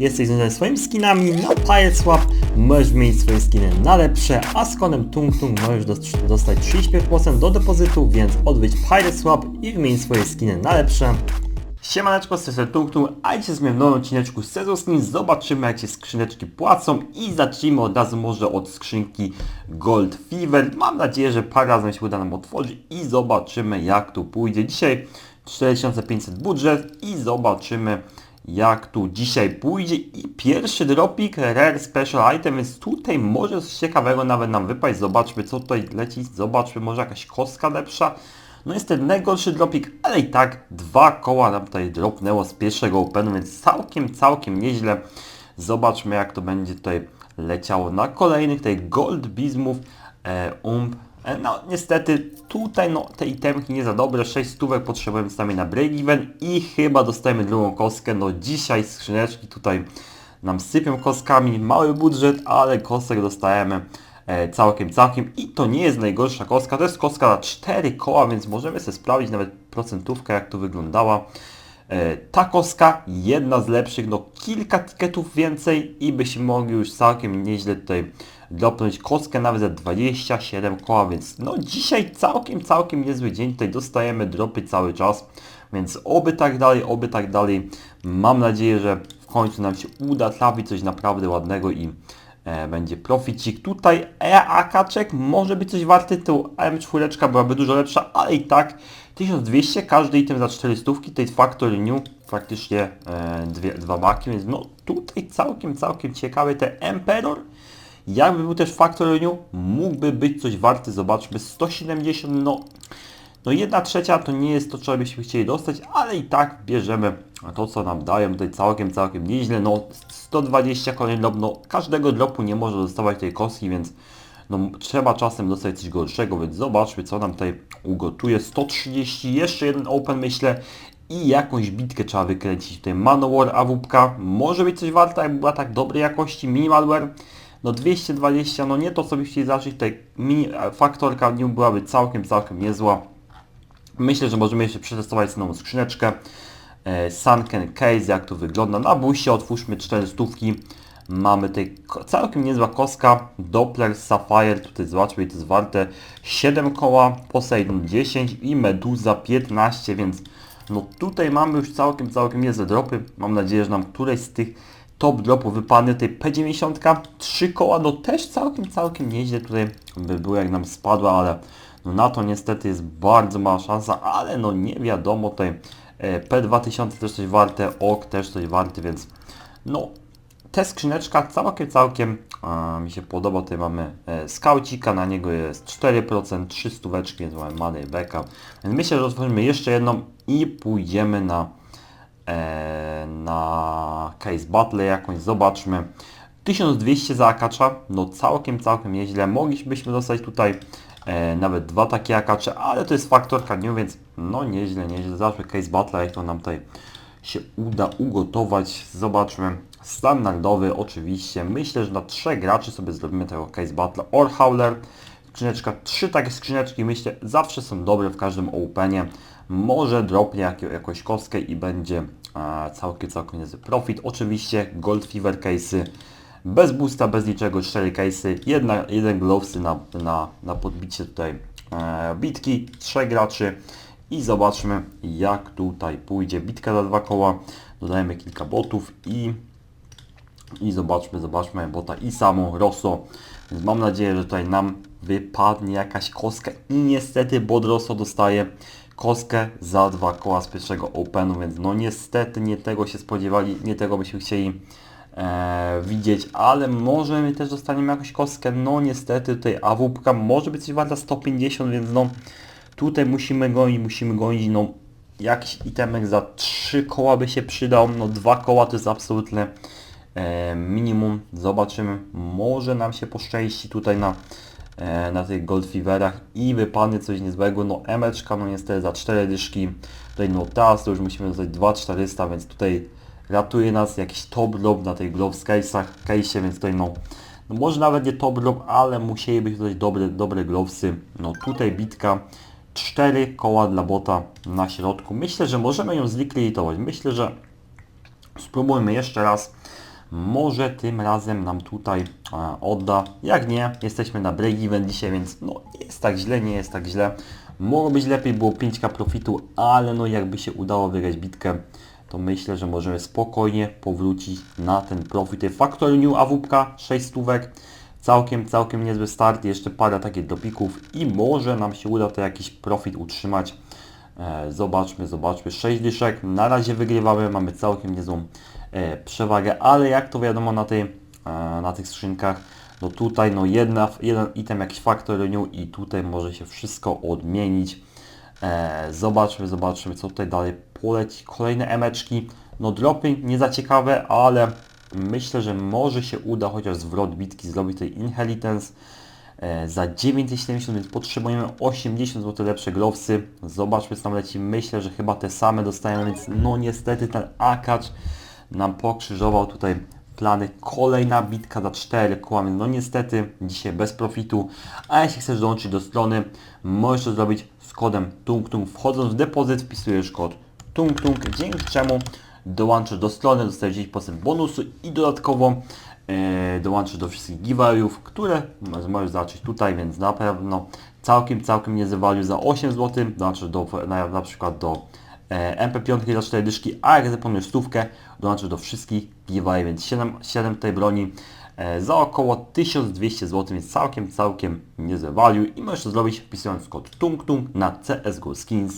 Jesteś związany swoimi skinami na Pirate Swap, możesz wymienić swoje skiny na lepsze, a z kodem Tung Tung możesz dos- dostać 35% do depozytu, więc odwiedź Pirate Swap i wymień swoje skiny na lepsze. Siemaneczko, z tej strony Tung Tung, a dzisiaj z w nowym odcineczku Skin zobaczymy jak się skrzyneczki płacą i zacznijmy od razu może od skrzynki Gold Fever. Mam nadzieję, że parę razy się uda nam otworzyć i zobaczymy jak tu pójdzie. Dzisiaj 4500 budżet i zobaczymy jak tu dzisiaj pójdzie i pierwszy dropik Rare Special Item, więc tutaj może coś ciekawego nawet nam wypaść. Zobaczmy co tutaj leci, zobaczmy może jakaś kostka lepsza. No jest ten najgorszy dropik, ale i tak dwa koła nam tutaj dropnęło z pierwszego openu, więc całkiem, całkiem nieźle. Zobaczmy jak to będzie tutaj leciało na kolejnych, tutaj Gold Bismów, e, Ump. E, no niestety tutaj no te itemki nie za dobre, 6 stówek potrzebujemy sami na break even i chyba dostajemy drugą kostkę. No dzisiaj skrzyneczki tutaj nam sypią kostkami, mały budżet, ale kostek dostajemy e, całkiem, całkiem i to nie jest najgorsza kostka, to jest kostka na 4 koła, więc możemy sobie sprawdzić nawet procentówkę jak to wyglądała. E, ta kostka, jedna z lepszych, no kilka tiketów więcej i byśmy mogli już całkiem nieźle tutaj dropnąć kostkę nawet za 27 koła, więc no dzisiaj całkiem, całkiem niezły dzień, tutaj dostajemy dropy cały czas, więc oby tak dalej, oby tak dalej. Mam nadzieję, że w końcu nam się uda trafić coś naprawdę ładnego i e, będzie proficik. Tutaj EAKaczek może być coś warty, tu M4 byłaby dużo lepsza, ale i tak 1200, każdy item za 400, to jest Factory New, praktycznie e, dwie, dwa maki, więc no tutaj całkiem, całkiem ciekawy ten Emperor. Jakby był też Factory New, mógłby być coś warty, zobaczmy, 170, no no jedna trzecia to nie jest to, czego byśmy chcieli dostać, ale i tak bierzemy to, co nam dają tutaj całkiem, całkiem nieźle. No 120 kolejny drop, no każdego dropu nie może dostawać tej kostki, więc no trzeba czasem dostać coś gorszego, więc zobaczmy, co nam tutaj ugotuje. 130, jeszcze jeden open myślę i jakąś bitkę trzeba wykręcić. Tutaj Manowar AWP, może być coś warta, jakby była tak dobrej jakości. Minimalware, no 220, no nie to, co byście chcieli zacząć. Tutaj mini, faktorka nie byłaby całkiem, całkiem niezła. Myślę, że możemy jeszcze przetestować nową skrzyneczkę. E, Sunken Case, jak to wygląda. Na buście otwórzmy 4 stówki. Mamy tutaj całkiem niezła kostka. Doppler Sapphire, tutaj zobaczmy, to jest warte 7 koła, Poseidon 10 i Meduza 15, więc no tutaj mamy już całkiem, całkiem niezłe dropy. Mam nadzieję, że nam któreś z tych top dropów wypadnie. Tej P90, 3 koła, no też całkiem, całkiem nieźle tutaj by było jak nam spadła, ale no na to niestety jest bardzo mała szansa, ale no nie wiadomo tutaj e, P2000 też coś warte, OK też coś warte, więc no ta skrzyneczka całkiem, całkiem a, mi się podoba. Tutaj mamy e, skaucika, na niego jest 4%, 3 stóweczki, więc mamy money backup. Więc myślę, że otworzymy jeszcze jedną i pójdziemy na na case battle jakąś, zobaczmy. 1200 za akacza, no całkiem, całkiem nieźle. Moglibyśmy dostać tutaj e, nawet dwa takie akacze, ale to jest faktorka nie, więc no nieźle, nieźle. Zobaczmy case battle, jak to nam tutaj się uda ugotować. Zobaczmy. Standardowy oczywiście. Myślę, że na trzech graczy sobie zrobimy tego case battle. Orhauler, skrzyneczka, trzy takie skrzyneczki myślę zawsze są dobre w każdym openie. Może dropnie jak, jakąś kostkę i będzie całkiem, całkiem niezły profit. Oczywiście Gold Fever case'y bez boosta, bez niczego, 4 case'y, jedna, jeden glowsy na, na, na podbicie tutaj e, bitki, trzech graczy i zobaczmy jak tutaj pójdzie. Bitka za dwa koła, dodajemy kilka botów i i zobaczmy, zobaczmy bota i samo Rosso. Więc mam nadzieję, że tutaj nam wypadnie jakaś kostka. I niestety bot Rosso dostaje kostkę za dwa koła z pierwszego Openu, więc no niestety nie tego się spodziewali, nie tego byśmy chcieli e, widzieć, ale może my też dostaniemy jakąś kostkę, no niestety tutaj AWP może być warta 150, więc no tutaj musimy gonić, musimy gonić, no jakiś itemek za 3 koła by się przydał, no 2 koła to jest absolutne minimum, zobaczymy, może nam się poszczęści tutaj na, e, na tych Gold Feverach i wypadnie coś niezłego, no emeczka, no niestety za 4 dyszki, tutaj no teraz to już musimy dostać 2400, więc tutaj ratuje nas jakiś top drop na tych Gloves case'ach, case'ie, więc tutaj no, no może nawet nie top drop, ale musieliby dać dobre, dobre glovesy, no tutaj bitka, 4 koła dla bota na środku, myślę, że możemy ją zlikwidować, myślę, że Spróbujmy jeszcze raz. Może tym razem nam tutaj e, odda. Jak nie, jesteśmy na break even dzisiaj, więc no jest tak źle, nie jest tak źle. Mogło być lepiej, było 5k profitu, ale no jakby się udało wygrać bitkę, to myślę, że możemy spokojnie powrócić na ten profit. Factory New AWP 6 stówek. Całkiem, całkiem niezły start, jeszcze parę takich dopików i może nam się uda to jakiś profit utrzymać. E, Zobaczmy, zobaczmy. 6 dyszek. Na razie wygrywamy, mamy całkiem niezłą przewagę, ale jak to wiadomo na, tej, e, na tych skrzynkach, no tutaj no jedna, jeden item jakiś faktor renew i tutaj może się wszystko odmienić. E, zobaczmy, zobaczmy co tutaj dalej poleci. Kolejne emeczki. No dropy nie za ciekawe, ale myślę, że może się uda chociaż zwrot bitki zrobić tej Inheritance e, za 970, więc potrzebujemy 80 zł lepsze glowsy. Zobaczmy co tam leci. Myślę, że chyba te same dostajemy, więc no niestety ten akacz nam pokrzyżował tutaj plany. Kolejna bitka za 4 koła, no niestety dzisiaj bez profitu. A jeśli chcesz dołączyć do strony, możesz to zrobić z kodem TUNGTUNG. Wchodząc w depozyt wpisujesz kod TUNGTUNG, dzięki czemu dołączysz do strony, dostajesz 10% bonusu i dodatkowo e, dołączysz do wszystkich giveawayów, które możesz zobaczyć tutaj, więc na pewno całkiem, całkiem niezły za 8 zł, dołączysz do, na, na przykład do MP5 za 4 dyszki, a jak zapomnisz stówkę, dołączysz do wszystkich giveaway, więc 7, 7 tej broni e, za około 1200 zł, więc całkiem, całkiem niezłe value i możesz to zrobić wpisując kod TUNGTUNG na CSGO Skins.